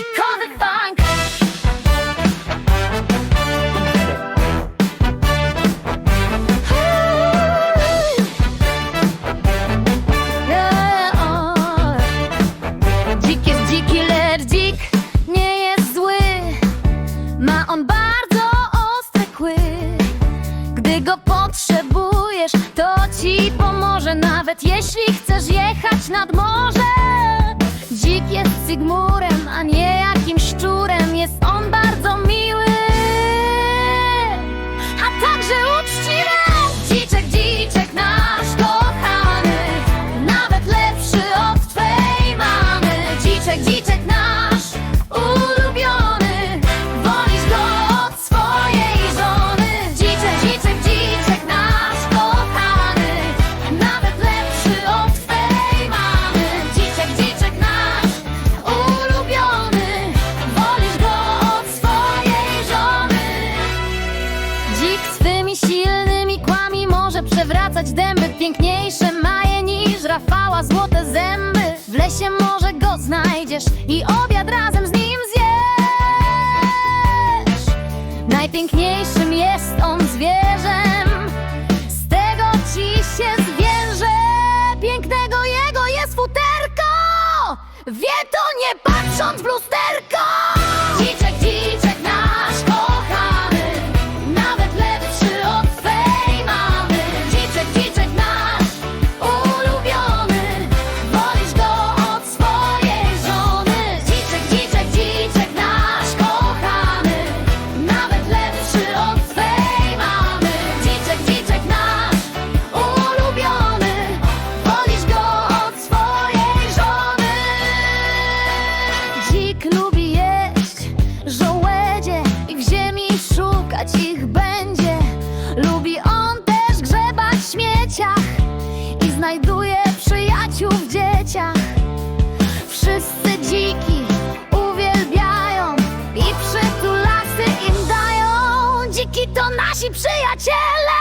Klasikowy. Oh. Dzik jest dziki, lecz dzik nie jest zły. Ma on bardzo ostre kły Gdy go potrzebujesz, to ci pomoże. Nawet jeśli chcesz jechać nad morze. Dzik jest Sigmurem, a nie jakimś szczurem. Jest on bardzo miły. A także uczciwy. Dziczek, dziczek nasz kochany. Nawet lepszy od twej mamy. Dziczek, dziczek nasz przewracać dęby Piękniejsze maje niż Rafała złote zęby. W lesie może go znajdziesz i obiad razem z nim zjesz. Najpiękniejszym jest on zwierzem Z tego ci się zwięże Pięknego jego jest futerko Wie to nie patrząc w lusterko. Dziczek, dziczek i znajduje przyjaciół w dzieciach. Wszyscy dziki uwielbiają i przytulasy im dają. Dziki to nasi przyjaciele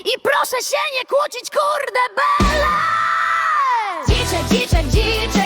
i proszę się nie kłócić, kurde bele! Dziczek,